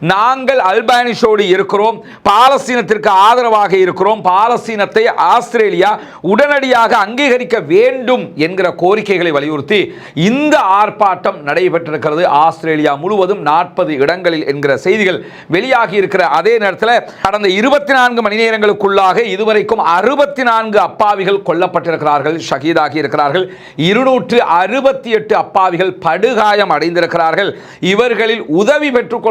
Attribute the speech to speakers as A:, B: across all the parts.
A: நாங்கள் அல்பானிஷோடு இருக்கிறோம் பாலஸ்தீனத்திற்கு ஆதரவாக இருக்கிறோம் பாலஸ்தீனத்தை ஆஸ்திரேலியா உடனடியாக அங்கீகரிக்க வேண்டும் என்கிற கோரிக்கைகளை வலியுறுத்தி இந்த ஆர்ப்பாட்டம் நடைபெற்றிருக்கிறது. ஆஸ்திரேலியா முழுவதும் நாற்பது இடங்களில் என்கிற செய்திகள் வெளியாகி இருக்கிற அதே நேரத்தில் கடந்த இருபத்தி நான்கு மணி நேரங்களுக்குள்ளாக இதுவரைக்கும் அறுபத்தி நான்கு அப்பாவிகள் கொல்லப்பட்டிருக்கிறார்கள் ஷகீதாகி இருக்கிறார்கள் இருநூற்று அறுபத்தி எட்டு அப்பாவிகள் படுகாயம் அடைந்திருக்கிறார்கள். இவர்களில் உதவி பெற்றுக்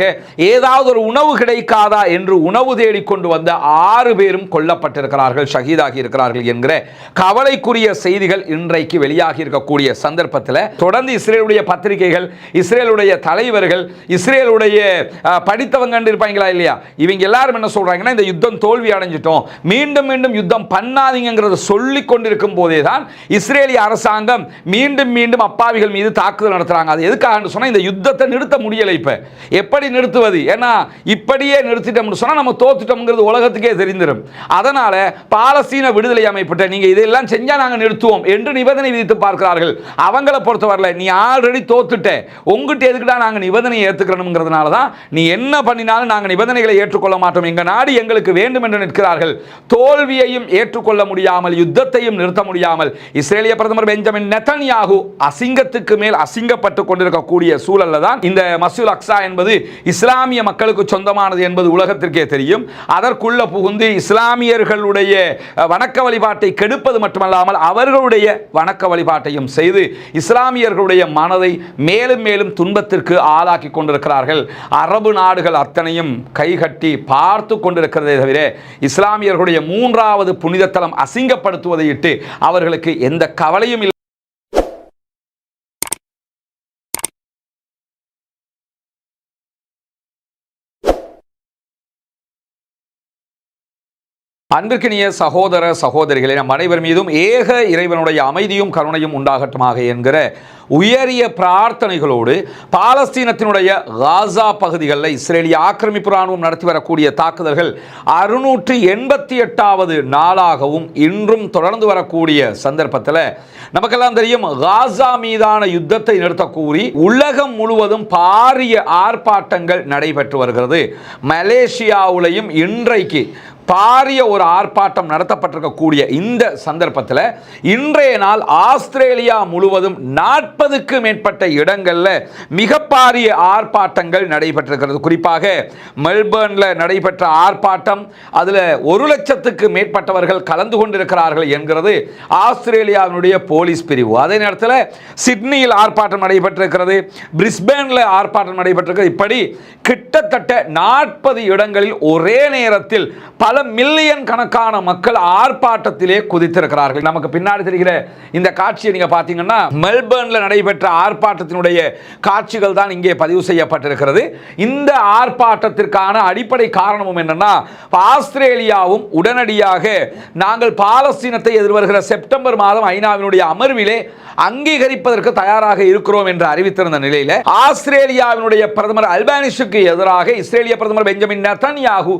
A: காரணமாக ஏதாவது ஒரு உணவு கிடைக்காதா என்று உணவு தேடிக்கொண்டு வந்த ஆறு பேரும் கொல்லப்பட்டிருக்கிறார்கள் ஷஹீதாகி இருக்கிறார்கள் என்கிற கவலைக்குரிய செய்திகள் இன்றைக்கு வெளியாகி இருக்கக்கூடிய சந்தர்ப்பத்தில் தொடர்ந்து இஸ்ரேலுடைய பத்திரிகைகள் இஸ்ரேலுடைய தலைவர்கள் இஸ்ரேலுடைய படித்தவங்க இருப்பாங்களா இல்லையா? இவங்க எல்லாரும் என்ன சொல்றாங்கன்னா இந்த யுத்தம் தோல்வி அடைஞ்சிட்டோம். மீண்டும் மீண்டும் யுத்தம் பண்ணாதீங்கிறத சொல்லி கொண்டிருக்கும் போதே தான் இஸ்ரேலிய அரசாங்கம் மீண்டும் மீண்டும் அப்பாவிகள் மீது தாக்குதல் நடத்துறாங்க. அது எதுக்காக சொன்னா இந்த யுத்தத்தை நிறுத்த முடியலை இப்ப. எப்படி நிறுத்துவது. ஏன்னா இப்படியே நிறுத்திட்டோம்னு சொன்னால் நம்ம தோத்துட்டோம்ங்கிறது உலகத்துக்கே தெரிந்துடும் அதனால் பாலஸ்தீன விடுதலை அமைப்பிட்ட நீங்கள் இதெல்லாம் செஞ்சால் நாங்கள் நிறுத்துவோம் என்று நிபந்தனை விதித்து பார்க்கிறார்கள். அவங்கள பொறுத்தவரையில் நீ ஆல்ரெடி தோத்துட்ட. உங்ககிட்ட எதுக்குடா நாங்கள் நிபந்தனையை ஏற்றுக்கிறோம்ங்கிறதுனால தான் நீ என்ன பண்ணினாலும் நாங்கள் நிபந்தனைகளை ஏற்றுக்கொள்ள மாட்டோம். எங்கள் நாடு எங்களுக்கு வேண்டும் என்று நிற்கிறார்கள். தோல்வியையும் ஏற்றுக்கொள்ள முடியாமல் யுத்தத்தையும் நிறுத்த முடியாமல் இஸ்ரேலிய பிரதமர் பெஞ்சமின் நெத்தன்யாகு அசிங்கத்துக்கு மேல் அசிங்கப்பட்டு கொண்டிருக்கக்கூடிய சூழல்ல தான் இந்த மசூல் அக்ஸா என்பது இஸ்லாமிய மக்களுக்கு சொந்தமானது என்பது உலகத்திற்கே தெரியும். அதற்குள்ள புகுந்து இஸ்லாமியர்களுடைய வணக்க வழிபாட்டை கெடுப்பது மட்டுமல்லாமல் அவர்களுடைய வணக்க வழிபாட்டையும் செய்து இஸ்லாமியர்களுடைய மனதை மேலும் மேலும் துன்பத்திற்கு ஆளாக்கி கொண்டிருக்கிறார்கள். அரபு நாடுகள் அத்தனையும் கைகட்டி பார்த்து கொண்டிருக்கிறதே தவிர இஸ்லாமியர்களுடைய மூன்றாவது புனிதத்தலம் அசிங்கப்படுத்துவதை இட்டு அவர்களுக்கு எந்த கவலையும் இல்லை அன்பிற்கினிய சகோதர சகோதரிகளே நம் அனைவர் மீதும் ஏக இறைவனுடைய அமைதியும் கருணையும் உண்டாகட்டுமாக என்கிற உயரிய பிரார்த்தனைகளோடு பாலஸ்தீனத்தினுடைய காசா பகுதிகளில் இஸ்ரேலிய ஆக்கிரமிப்பு ராணுவம் நடத்தி வரக்கூடிய தாக்குதல்கள் அறுநூற்று எண்பத்தி எட்டாவது நாளாகவும் இன்றும் தொடர்ந்து வரக்கூடிய சந்தர்ப்பத்தில் நமக்கெல்லாம் தெரியும் காசா மீதான யுத்தத்தை நிறுத்த கூறி உலகம் முழுவதும் பாரிய ஆர்ப்பாட்டங்கள் நடைபெற்று வருகிறது. மலேசியாவிலையும் இன்றைக்கு பாரிய ஒரு ஆர்ப்பாட்டம் நடத்தப்பட்டிருக்கக்கூடிய இந்த சந்தர்ப்பத்தில் இன்றைய நாள் ஆஸ்திரேலியா முழுவதும் நாற்பதுக்கு மேற்பட்ட இடங்களில் மிக பாரிய ஆர்ப்பாட்டங்கள் நடைபெற்றிருக்கிறது. குறிப்பாக மெல்பர்னில் நடைபெற்ற ஆர்ப்பாட்டம் அதில் ஒரு லட்சத்துக்கு மேற்பட்டவர்கள் கலந்து கொண்டிருக்கிறார்கள் என்கிறது ஆஸ்திரேலியாவினுடைய போலீஸ் பிரிவு. அதே நேரத்தில் சிட்னியில் ஆர்ப்பாட்டம் நடைபெற்றிருக்கிறது பிரிஸ்பேனில் ஆர்ப்பாட்டம் நடைபெற்றிருக்கிறது. இப்படி கிட்டத்தட்ட நாற்பது இடங்களில் ஒரே நேரத்தில் பல மில்லியன் கணக்கான மக்கள் ஆர்ப்பாட்டத்திலே குதித்திருக்கிறார்கள். நமக்கு பின்னாடி தெரிகிற இந்த காட்சியை நீங்க பார்த்தீங்கன்னா மெல்பர்ன்ல நடைபெற்ற ஆர்ப்பாட்டத்தினுடைய காட்சிகள் தான் இங்கே பதிவு செய்யப்பட்டிருக்கிறது. இந்த ஆர்ப்பாட்டத்திற்கான அடிப்படை காரணமும் என்னன்னா ஆஸ்திரேலியாவும் உடனடியாக நாங்கள் பாலஸ்தீனத்தை எதிர்வருகிற செப்டம்பர் மாதம் ஐநாவினுடைய அமர்விலே அங்கீகரிப்பதற்கு தயாராக இருக்கிறோம் என்று அறிவித்திருந்த நிலையில் ஆஸ்திரேலியாவினுடைய பிரதமர் அல்பானிஷுக்கு எதிராக இஸ்ரேலிய பிரதமர் பெஞ்சமின் நெத்தன்யாகு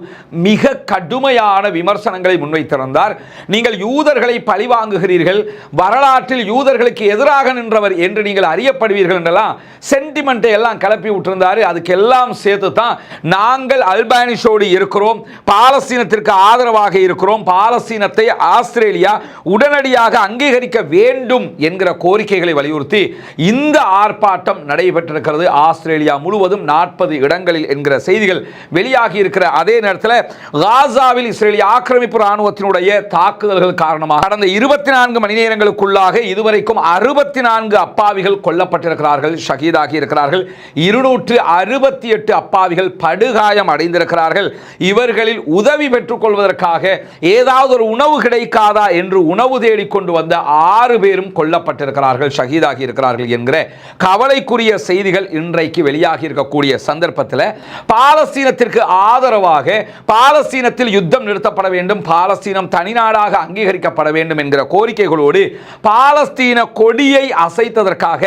A: மிக கடுமை கடுமையான விமர்சனங்களை முன்வைத்திருந்தார். நீங்கள் யூதர்களை பழிவாங்குகிறீர்கள் வரலாற்றில் யூதர்களுக்கு எதிராக நின்றவர் என்று நீங்கள் அறியப்படுவீர்கள் என்றெல்லாம் சென்டிமெண்ட்டை எல்லாம் கிளப்பி விட்டிருந்தார். அதுக்கெல்லாம் சேர்த்து தான் நாங்கள் அல்பானிஷோடு இருக்கிறோம். பாலஸ்தீனத்திற்கு ஆதரவாக இருக்கிறோம். பாலஸ்தீனத்தை ஆஸ்திரேலியா உடனடியாக அங்கீகரிக்க வேண்டும் என்கிற கோரிக்கைகளை வலியுறுத்தி இந்த ஆர்ப்பாட்டம் நடைபெற்றிருக்கிறது. ஆஸ்திரேலியா முழுவதும் நாற்பது இடங்களில் என்கிற செய்திகள் வெளியாகி இருக்கிற அதே நேரத்தில் காசா காசாவில் இஸ்ரேலிய ஆக்கிரமிப்பு ராணுவத்தினுடைய தாக்குதல்கள் காரணமாக கடந்த இருபத்தி நான்கு மணி நேரங்களுக்குள்ளாக இதுவரைக்கும் அறுபத்தி நான்கு அப்பாவிகள் கொல்லப்பட்டிருக்கிறார்கள் ஷஹீதாகி இருக்கிறார்கள். இருநூற்று அறுபத்தி எட்டு அப்பாவிகள் படுகாயம் அடைந்திருக்கிறார்கள். இவர்களில் உதவி பெற்றுக்கொள்வதற்காக ஏதாவது ஒரு உணவு கிடைக்காதா என்று உணவு தேடிக் கொண்டு வந்த ஆறு பேரும் கொல்லப்பட்டிருக்கிறார்கள் ஷஹீதாகி இருக்கிறார்கள் என்கிற கவலைக்குரிய செய்திகள் இன்றைக்கு வெளியாகி இருக்கக்கூடிய சந்தர்ப்பத்தில் பாலஸ்தீனத்திற்கு ஆதரவாக பாலஸ்தீனத்தில் யுத்தம் நிறுத்தப்பட வேண்டும். பாலஸ்தீனம் தனிநாடாக அங்கீகரிக்கப்பட வேண்டும் என்கிற கோரிக்கைகளோடு பாலஸ்தீன கொடியை அசைத்ததற்காக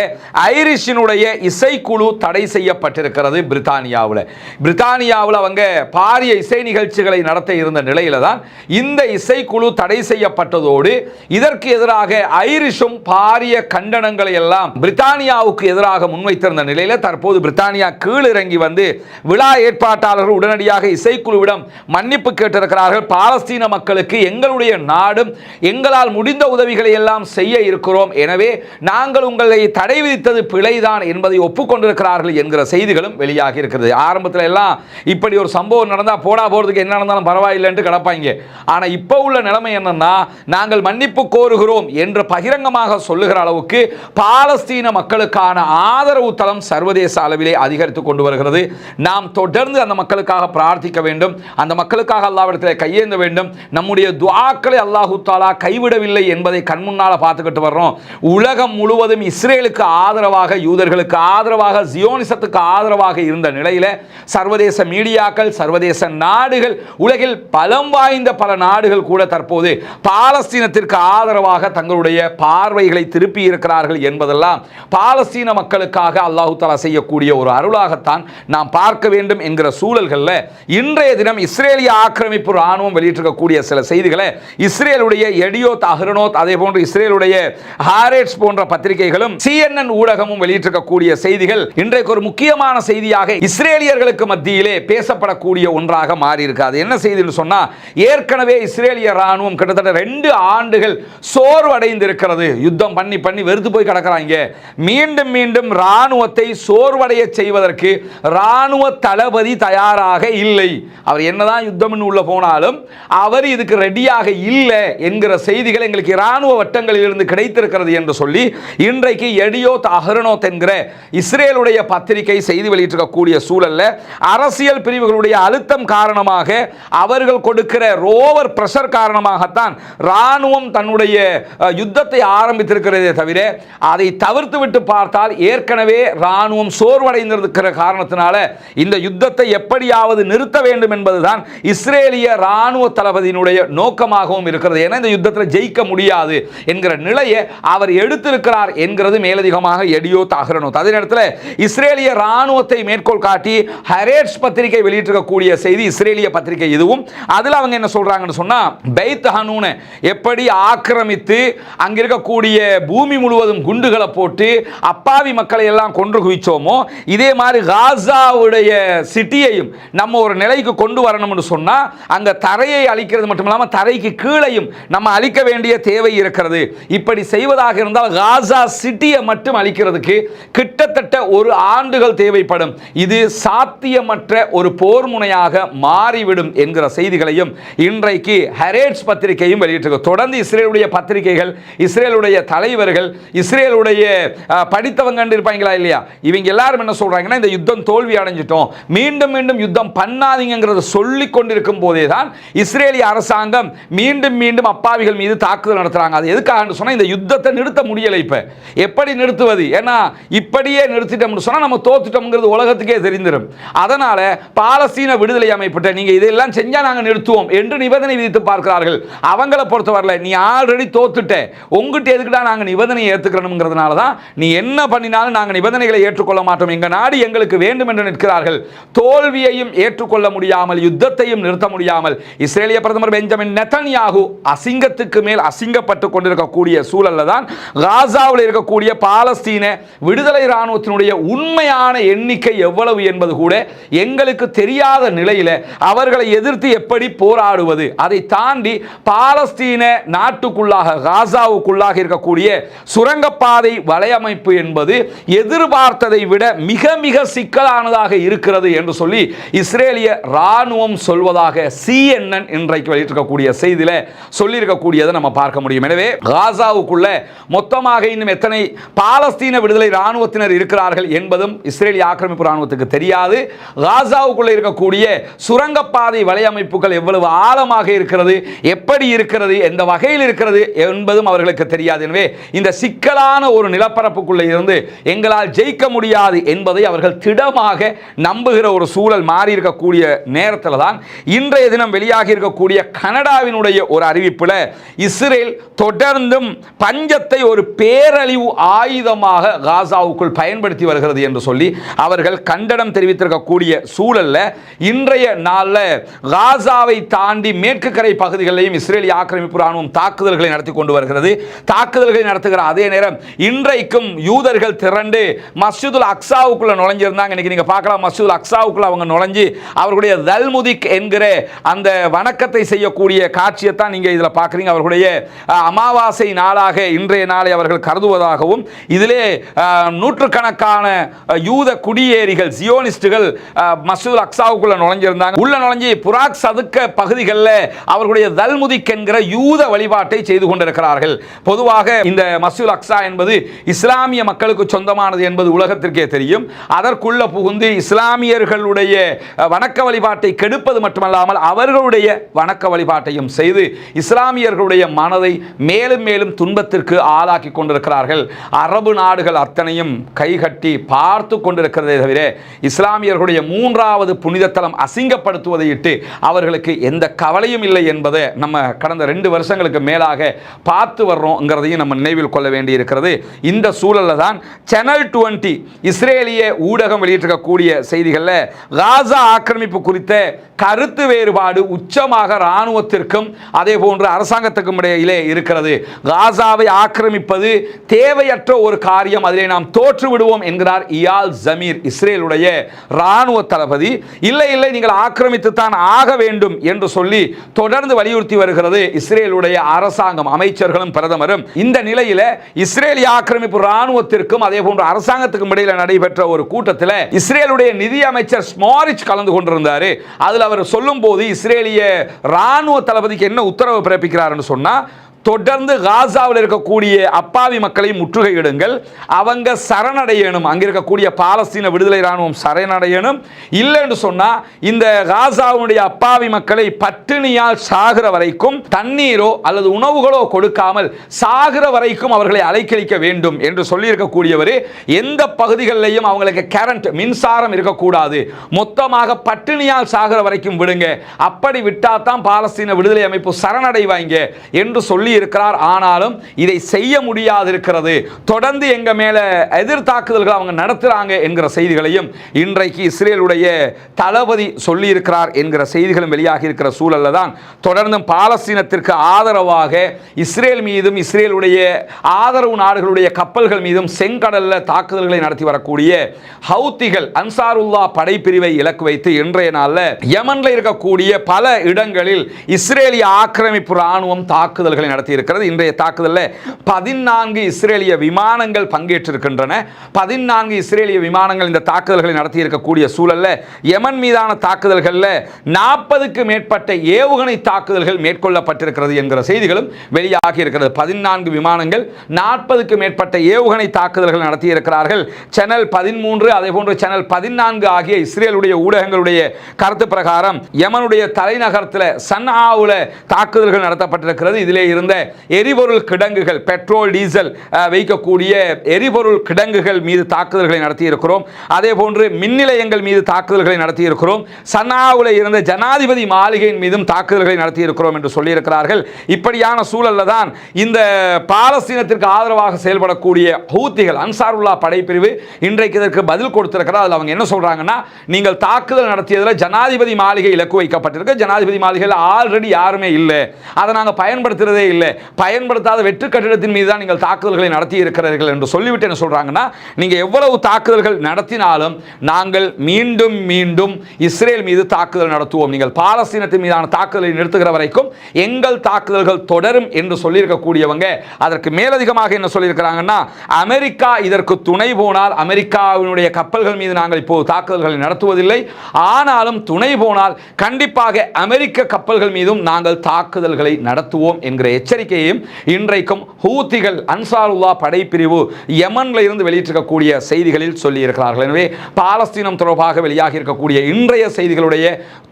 A: ஐரிஷினுடைய இசைக்குழு தடை செய்யப்பட்டிருக்கிறது பிரித்தானியாவில். பிரித்தானியாவில் அவங்க பாரிய இசை நிகழ்ச்சிகளை நடத்த இருந்த நிலையில தான் இந்த இசைக்குழு தடை செய்யப்பட்டதோடு இதற்கு எதிராக ஐரிஷும் பாரிய கண்டனங்களை எல்லாம் பிரித்தானியாவுக்கு எதிராக முன்வைத்திருந்த நிலையில தற்போது பிரித்தானியா கீழிறங்கி வந்து விழா ஏற்பாட்டாளர்கள் உடனடியாக இசைக்குழுவிடம் மன்னிப்பு கேட்டு கொண்டிருக்கிறார்கள். பாலஸ்தீன மக்களுக்கு எங்களுடைய நாடும் எங்களால் முடிந்த உதவிகளை எல்லாம் செய்ய இருக்கிறோம். எனவே நாங்கள் உங்களை தடை விதித்தது பிழைதான் என்பதை ஒப்புக்கொண்டிருக்கிறார்கள் என்கிற செய்திகளும் வெளியாகி இருக்கிறது. ஆரம்பத்தில் எல்லாம் இப்படி ஒரு சம்பவம் நடந்தால் போடா போகிறதுக்கு என்ன நடந்தாலும் பரவாயில்லைன்ட்டு கிடப்பாங்க. ஆனால் இப்போ உள்ள நிலைமை என்னன்னா நாங்கள் மன்னிப்பு கோருகிறோம் என்று பகிரங்கமாக சொல்லுகிற அளவுக்கு பாலஸ்தீன மக்களுக்கான ஆதரவு தளம் சர்வதேச அளவிலே அதிகரித்துக் கொண்டு வருகிறது. நாம் தொடர்ந்து அந்த மக்களுக்காக பிரார்த்திக்க வேண்டும். அந்த மக்களுக்காக அல்லாவிட அல்லாவிடத்தில் கையேந்த வேண்டும். நம்முடைய துவாக்களை அல்லாஹு தாலா கைவிடவில்லை என்பதை கண்முன்னால் பார்த்துக்கிட்டு வர்றோம். உலகம் முழுவதும் இஸ்ரேலுக்கு ஆதரவாக யூதர்களுக்கு ஆதரவாக ஜியோனிசத்துக்கு ஆதரவாக இருந்த நிலையில் சர்வதேச மீடியாக்கள் சர்வதேச நாடுகள் உலகில் பலம் வாய்ந்த பல நாடுகள் கூட தற்போது பாலஸ்தீனத்திற்கு ஆதரவாக தங்களுடைய பார்வைகளை திருப்பி இருக்கிறார்கள் என்பதெல்லாம் பாலஸ்தீன மக்களுக்காக அல்லாஹு தாலா செய்யக்கூடிய ஒரு அருளாகத்தான் நாம் பார்க்க வேண்டும் என்கிற சூழல்களில் இன்றைய தினம் இஸ்ரேலிய ஆக்கிரமிப்பு ராணுவம் வெளியிட்டிருக்கக்கூடிய சில செய்திகளை இஸ்ரேலுடைய எடியோத் அஹ்ரனோத் அதே போன்று இஸ்ரேலுடைய ஹாரேட்ஸ் போன்ற பத்திரிகைகளும் சிஎன்என் ஊடகமும் வெளியிட்டிருக்கக்கூடிய செய்திகள் இன்றைக்கு ஒரு முக்கியமான செய்தியாக இஸ்ரேலியர்களுக்கு மத்தியிலே பேசப்படக்கூடிய ஒன்றாக மாறி இருக்காது என்ன செய்தின்னு சொன்னா ஏற்கனவே இஸ்ரேலிய ராணுவம் கிட்டத்தட்ட ரெண்டு ஆண்டுகள் சோர்வடைந்திருக்கிறது. யுத்தம் பண்ணி பண்ணி வெறுத்து போய் கிடக்கிறாங்க. மீண்டும் மீண்டும் ராணுவத்தை சோர்வடைய செய்வதற்கு ராணுவ தளபதி தயாராக இல்லை. அவர் என்னதான் யுத்தம்னு உள்ள போனாலும் அவர் இதுக்கு ரெடியாக இல்லை என்கிற செய்திகள் எங்களுக்கு இராணுவ வட்டங்களில் இருந்து கிடைத்திருக்கிறது என்று சொல்லி இன்றைக்கு எடியோத் அஹ்ரனோத் என்கிற இஸ்ரேலுடைய பத்திரிகை செய்தி வெளியிட்டிருக்கக்கூடிய சூழல்ல அரசியல் பிரிவுகளுடைய அழுத்தம் காரணமாக அவர்கள் கொடுக்கிற ரோவர் பிரஷர் காரணமாகத்தான் இராணுவம் தன்னுடைய யுத்தத்தை ஆரம்பித்திருக்கிறதே தவிர அதை தவிர்த்து விட்டு பார்த்தால் ஏற்கனவே இராணுவம் சோர்வடைந்திருக்கிற காரணத்தினால இந்த யுத்தத்தை எப்படியாவது நிறுத்த வேண்டும் என்பதுதான் இஸ்ரேலிய ராணுவ தளபதியினுடைய நோக்கமாகவும் இருக்கிறது. ஏன்னா இந்த யுத்தத்தில் ஜெயிக்க முடியாது என்கிற நிலையை அவர் எடுத்திருக்கிறார் என்கிறது மேலதிகமாக எடியோ தாகரனோத் அதே நேரத்தில் இஸ்ரேலிய ராணுவத்தை மேற்கோள் காட்டி ஹரேட்ஸ் பத்திரிகை வெளியிட்டிருக்கக்கூடிய செய்தி இஸ்ரேலிய பத்திரிகை இதுவும். அதில் அவங்க என்ன சொல்றாங்கன்னு சொன்னால் பெய்த் ஹனூனை எப்படி ஆக்கிரமித்து அங்கே இருக்கக்கூடிய பூமி முழுவதும் குண்டுகளை போட்டு அப்பாவி மக்களை எல்லாம் கொன்று குவிச்சோமோ இதே மாதிரி காசாவுடைய சிட்டியையும் நம்ம ஒரு நிலைக்கு கொண்டு வரணும்னு சொன்னால் அந்த தரையை அழிக்கிறது மட்டும் இல்லாமல் தரைக்கு கீழையும் நம்ம அழிக்க வேண்டிய தேவை இருக்கிறது. இப்படி செய்வதாக இருந்தால் காசா சிட்டியை மட்டும் அழிக்கிறதுக்கு கிட்டத்தட்ட ஒரு ஆண்டுகள் தேவைப்படும். இது சாத்தியமற்ற ஒரு போர் முனையாக மாறிவிடும் என்கிற செய்திகளையும் இன்றைக்கு ஹரேட்ஸ் பத்திரிகையும் வெளியிட்டிருக்கு. தொடர்ந்து இஸ்ரேலுடைய பத்திரிகைகள் இஸ்ரேலுடைய தலைவர்கள் இஸ்ரேலுடைய படித்தவங்க இருப்பாங்களா இல்லையா? இவங்க எல்லாரும் என்ன சொல்றாங்கன்னா இந்த யுத்தம் தோல்வி அடைஞ்சிட்டோம். மீண்டும் மீண்டும் யுத்தம் பண்ணாதீங்கிறத சொல்லி கொண்டிருக்கும் போது போதே தான் இஸ்ரேலிய அரசாங்கம் மீண்டும் மீண்டும் அப்பாவிகள் மீது தாக்குதல் நடத்துகிறாங்க அது எதுக்காக சொன்னால் இந்த யுத்தத்தை நிறுத்த முடியலை இப்போ. எப்படி நிறுத்துவது? ஏன்னா இப்படியே நிறுத்திட்டோம்னு சொன்னால் நம்ம தோத்துட்டோம்ங்கிறது உலகத்துக்கே தெரிந்துடும் அதனால் பாலஸ்தீன விடுதலை அமைப்பிட்ட நீங்கள் இதெல்லாம் செஞ்சால் நாங்கள் நிறுத்துவோம் என்று நிபந்தனை விதித்து பார்க்கிறார்கள். அவங்கள பொறுத்தவரையில் நீ ஆல்ரெடி தோத்துட்ட. உங்ககிட்ட எதுக்குடா நாங்கள் நிபந்தனையை ஏற்றுக்கிறோம்ங்கிறதுனால தான் நீ என்ன பண்ணினாலும் நாங்கள் நிபந்தனைகளை ஏற்றுக்கொள்ள மாட்டோம். எங்கள் நாடு எங்களுக்கு வேண்டும் என்று நிற்கிறார்கள். தோல்வியையும் ஏற்றுக்கொள்ள முடியாமல் யுத்தத்தையும் நிறுத்த முடியும் முடியாமல் இஸ்ரேலிய பிரதமர் பெஞ்சமின் நெத்தன்யாகு அசிங்கத்துக்கு மேல் அசிங்கப்பட்டு கொண்டிருக்கக்கூடிய சூழல்ல தான் காசாவில் இருக்கக்கூடிய பாலஸ்தீன விடுதலை இராணுவத்தினுடைய உண்மையான எண்ணிக்கை எவ்வளவு என்பது கூட எங்களுக்கு தெரியாத நிலையில் அவர்களை எதிர்த்து எப்படி போராடுவது? அதை தாண்டி பாலஸ்தீன நாட்டுக்குள்ளாக காசாவுக்குள்ளாக இருக்கக்கூடிய சுரங்கப்பாதை வலையமைப்பு என்பது எதிர்பார்த்ததை விட மிக மிக சிக்கலானதாக இருக்கிறது என்று சொல்லி இஸ்ரேலிய இராணுவம் சொல்வதாக சிஎன்என் இன்றைக்கு வெளியிட்டிருக்கக்கூடிய செய்தியில் சொல்லியிருக்கக்கூடியதை நம்ம பார்க்க முடியும். எனவே காசாவுக்குள்ள மொத்தமாக இன்னும் எத்தனை பாலஸ்தீன விடுதலை இராணுவத்தினர் இருக்கிறார்கள் என்பதும் இஸ்ரேலிய ஆக்கிரமிப்பு இராணுவத்துக்கு தெரியாது. காசாவுக்குள்ளே இருக்கக்கூடிய சுரங்கப்பாதை வலையமைப்புகள் எவ்வளவு ஆழமாக இருக்கிறது எப்படி இருக்கிறது எந்த வகையில் இருக்கிறது என்பதும் அவர்களுக்கு தெரியாது. எனவே இந்த சிக்கலான ஒரு நிலப்பரப்புக்குள்ளே இருந்து எங்களால் ஜெயிக்க முடியாது என்பதை அவர்கள் திடமாக நம்புகிற ஒரு சூழல் மாறி இருக்கக்கூடிய நேரத்தில் தான் இன்றைய இன்றைய தினம் வெளியாகி இருக்கக்கூடிய கனடாவினுடைய ஒரு அறிவிப்பில் இஸ்ரேல் தொடர்ந்தும் பஞ்சத்தை ஒரு பேரழிவு ஆயுதமாக காசாவுக்குள் பயன்படுத்தி வருகிறது என்று சொல்லி அவர்கள் கண்டனம் தெரிவித்திருக்கக்கூடிய சூழல்ல இன்றைய நாளில் காசாவை தாண்டி மேற்கு கரை பகுதிகளிலையும் இஸ்ரேலிய ஆக்கிரமிப்பு ராணுவம் தாக்குதல்களை நடத்தி கொண்டு வருகிறது. தாக்குதல்களை நடத்துகிற அதே நேரம் இன்றைக்கும் யூதர்கள் திரண்டு மஸ்ஜிதுல் அக்ஸாவுக்குள்ள நுழைஞ்சிருந்தாங்க. இன்னைக்கு நீங்க பார்க்கலாம் மஸ்ஜிதுல் அக்ஸாவுக்குள்ள அவங்க நுழைஞ்சு அவருடைய தல்முதிக் என்கிற அந்த வணக்கத்தை செய்யக்கூடிய காட்சியை தான் நீங்க இதில் பார்க்குறீங்க. அவர்களுடைய அமாவாசை நாளாக இன்றைய நாளை அவர்கள் கருதுவதாகவும் இதிலே நூற்றுக்கணக்கான யூத குடியேறிகள் ஜியோனிஸ்டுகள் மசூத் மஸ்ஜிதுல் அக்ஸாவுக்குள்ள நுழைஞ்சிருந்தாங்க. உள்ள நுழைஞ்சி புராக் சதுக்க பகுதிகளில் அவர்களுடைய தல்முதிக் என்கிற யூத வழிபாட்டை செய்து கொண்டிருக்கிறார்கள். பொதுவாக இந்த மசூல் அக்ஸா என்பது இஸ்லாமிய மக்களுக்கு சொந்தமானது என்பது உலகத்திற்கே தெரியும். அதற்குள்ள புகுந்து இஸ்லாமியர்களுடைய வணக்க வழிபாட்டை கெடுப்பது மட்டுமல்லாமல் அவர்களுடைய வணக்க வழிபாட்டையும் செய்து இஸ்லாமியர்களுடைய மனதை மேலும் மேலும் துன்பத்திற்கு ஆளாக்கி கொண்டிருக்கிறார்கள். அரபு நாடுகள் அத்தனையும் கைகட்டி பார்த்து கொண்டிருக்கிறதே தவிர இஸ்லாமியர்களுடைய மூன்றாவது புனிதத்தலம் அசிங்கப்படுத்துவதை இட்டு அவர்களுக்கு எந்த கவலையும் இல்லை என்பதை நம்ம கடந்த ரெண்டு வருஷங்களுக்கு மேலாக பார்த்து வர்றோங்கிறதையும் நம்ம நினைவில் கொள்ள வேண்டியிருக்கிறது. இந்த சூழலில் தான் சேனல் டுவெண்ட்டி இஸ்ரேலிய ஊடகம் வெளியிட்டிருக்கக்கூடிய செய்திகளில் காசா ஆக்கிரமிப்பு குறித்த கருத்து வேறு வேறுபாடு உச்சமாக இராணுவத்திற்கும் அதே போன்று அரசாங்கத்துக்கும் இடையிலே இருக்கிறது. காசாவை ஆக்கிரமிப்பது தேவையற்ற ஒரு காரியம். அதிலே நாம் தோற்று விடுவோம் என்கிறார் இயால் ஜமீர் இஸ்ரேலுடைய இராணுவ தளபதி. இல்லை இல்லை நீங்கள் ஆக்கிரமித்து தான் ஆக வேண்டும் என்று சொல்லி தொடர்ந்து வலியுறுத்தி வருகிறது இஸ்ரேலுடைய அரசாங்கம் அமைச்சர்களும் பிரதமரும். இந்த நிலையில இஸ்ரேலிய ஆக்கிரமிப்பு இராணுவத்திற்கும் அதே போன்று அரசாங்கத்துக்கும் இடையில நடைபெற்ற ஒரு கூட்டத்தில் இஸ்ரேலுடைய நிதி அமைச்சர் ஸ்மாரிச் கலந்து கொண்டிருந்தாரு. அதில் அவர் சொல்லும் போது இஸ்ரேலிய ராணுவ தளபதிக்கு என்ன உத்தரவு பிறப்பிக்கிறாருன்னு சொன்னா தொடர்ந்து காசாவில் இருக்கக்கூடிய அப்பாவி மக்களை முற்றுகையிடுங்கள். அவங்க சரணடையணும். அங்கே இருக்கக்கூடிய பாலஸ்தீன விடுதலை ராணுவம் சரணடையணும். இல்லைன்னு சொன்னால் இந்த காசாவுடைய அப்பாவி மக்களை பட்டினியால் சாகிற வரைக்கும் தண்ணீரோ அல்லது உணவுகளோ கொடுக்காமல் சாகிற வரைக்கும் அவர்களை அலைக்கழிக்க வேண்டும் என்று சொல்லியிருக்கக்கூடியவர் எந்த பகுதிகளிலையும் அவங்களுக்கு கரண்ட் மின்சாரம் இருக்கக்கூடாது. மொத்தமாக பட்டினியால் சாகிற வரைக்கும் விடுங்க. அப்படி விட்டா தான் பாலஸ்தீன விடுதலை அமைப்பு சரணடைவாங்க என்று சொல்லி இருக்கிறார் ஆனாலும் இதை செய்ய முடியாது இருக்கிறது தொடர்ந்து எங்க மேல எதிர்த்தாக்குதல்கள் அவங்க நடத்துகிறாங்க என்கிற செய்திகளையும் இன்றைக்கு இஸ்ரேலுடைய தளபதி சொல்லி இருக்கிறார் என்கிற செய்திகளும் வெளியாகி இருக்கிற சூழலில் தான் தொடர்ந்து பாலஸ்தீனத்திற்கு ஆதரவாக இஸ்ரேல் மீதும் இஸ்ரேலுடைய ஆதரவு நாடுகளுடைய கப்பல்கள் மீதும் செங்கடல்ல தாக்குதல்களை நடத்தி வரக்கூடிய ஹவுத்திகள் அன்சாருல்லா படைப்பிரிவை இலக்கு வைத்து இன்றைய நாளில் யமனில் இருக்கக்கூடிய பல இடங்களில் இஸ்ரேலிய ஆக்கிரமிப்பு ராணுவம் தாக்குதல்களை நடத்தி நடத்தியிருக்கிறது. இன்றைய தாக்குதலில் பதினான்கு இஸ்ரேலிய விமானங்கள் பங்கேற்றிருக்கின்றன. பதினான்கு இஸ்ரேலிய விமானங்கள் இந்த தாக்குதல்களை நடத்தியிருக்கக்கூடிய சூழலில் யமன் மீதான தாக்குதல்களில் நாற்பதுக்கு மேற்பட்ட ஏவுகணை தாக்குதல்கள் மேற்கொள்ளப்பட்டிருக்கிறது என்கிற செய்திகளும் வெளியாகி இருக்கிறது பதினான்கு விமானங்கள் நாற்பதுக்கு மேற்பட்ட ஏவுகணை தாக்குதல்கள் நடத்தியிருக்கிறார்கள். சேனல் பதிமூன்று அதே போன்று சேனல் பதினான்கு ஆகிய இஸ்ரேலுடைய ஊடகங்களுடைய கருத்து பிரகாரம் யமனுடைய தலைநகரத்தில் சன்ஆவில் தாக்குதல்கள் நடத்தப்பட்டிருக்கிறது. இதிலே இருந்த எரிபொருள் கிடங்குகள் பெட்ரோல் டீசல் வைக்கக்கூடிய எரிபொருள் கிடங்குகள் மீது தாக்குதல்களை நடத்தியிருக்கிறோம். அதே போன்று மின் நிலையங்கள் மீது தாக்குதல்களை நடத்தியிருக்கிறோம். சனாவில் சன்னாவில் இருந்த ஜனாதிபதி மாளிகையின் மீதும் தாக்குதல்களை நடத்தியிருக்கிறோம் என்று சொல்லியிருக்கிறார்கள். இப்படியான சூழல்ல தான் இந்த பாலஸ்தீனத்திற்கு ஆதரவாக செயல்படக்கூடிய ஹூத்திகள் அன்சாருல்லா படைப்பிரிவு இன்றைக்கு இதற்கு பதில் கொடுத்திருக்கிறார். அதில் அவங்க என்ன சொல்கிறாங்கன்னா நீங்கள் தாக்குதல் நடத்தியதில் ஜனாதிபதி மாளிகை இலக்கு வைக்கப்பட்டிருக்கு. ஜனாதிபதி மாளிகையில் ஆல்ரெடி யாருமே இல்லை. அதை நாங்கள் பயன்படுத்துகிறதே இல்லை. பயன்படுத்தாத வெற்று கட்டிடத்தின் மீது தான் நீங்கள் தாக்குதல்களை நடத்தி இருக்கிறீர்கள் என்று சொல்லிவிட்டு என்ன சொல்கிறாங்கன்னா நீங்கள் எவ்வளவு தாக்குதல்கள் நடத்தினாலும் நாங்கள் மீண்டும் மீண்டும் இஸ்ரேல் மீது தாக்குதல் நடத்துவோம். நீங்கள் பாலஸ்தீனத்தின் மீதான தாக்குதலை நிறுத்துகிற வரைக்கும் எங்கள் தாக்குதல்கள் தொடரும் என்று சொல்லியிருக்கக்கூடியவங்க அதற்கு மேலதிகமாக என்ன சொல்லியிருக்கிறாங்கன்னா அமெரிக்கா இதற்கு துணை போனால் அமெரிக்காவினுடைய கப்பல்கள் மீது நாங்கள் இப்போது தாக்குதல்களை நடத்துவதில்லை. ஆனாலும் துணை போனால் கண்டிப்பாக அமெரிக்க கப்பல்கள் மீதும் நாங்கள் தாக்குதல்களை நடத்துவோம் என்கிற எச்சரிக்கையையும் இன்றைக்கும் ஹூத்திகள் அன்சாருல்லா படைப்பிரிவு யமன்ல இருந்து வெளியிட்டிருக்கக்கூடிய செய்திகளில் சொல்லியிருக்கிறார்கள். எனவே பாலஸ்தீனம் தொடர்பாக வெளியாகி இருக்கக்கூடிய இன்றைய செய்திகளுடைய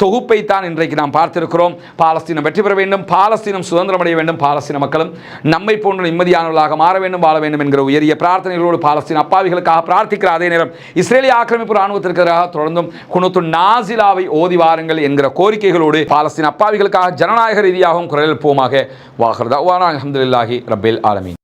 A: தொகுப்பை தான் இன்றைக்கு நாம் பார்த்திருக்கிறோம். பாலஸ்தீனம் வெற்றி பெற வேண்டும் பாலஸ்தீனம் சுதந்திரம் அடைய வேண்டும் பாலஸ்தீன மக்களும் நம்மை போன்ற நிம்மதியானவர்களாக மாற வேண்டும் வாழ வேண்டும் என்கிற உயரிய பிரார்த்தனைகளோடு பாலஸ்தீன் அப்பாவிகளுக்காக பிரார்த்திக்கிற அதே நேரம் இஸ்ரேலிய ஆக்கிரமிப்பு ராணுவத்திற்கு தொடர்ந்தும் குணத்து நாசிலாவை ஓதி வாருங்கள் என்கிற கோரிக்கைகளோடு பாலஸ்தீன் அப்பாவிகளுக்காக ஜனநாயக ரீதியாகவும் குரல் எழுப்புவோமாக வாகர்தா வானா அஹமதுல்லாஹி ரபில் ஆலமீன்.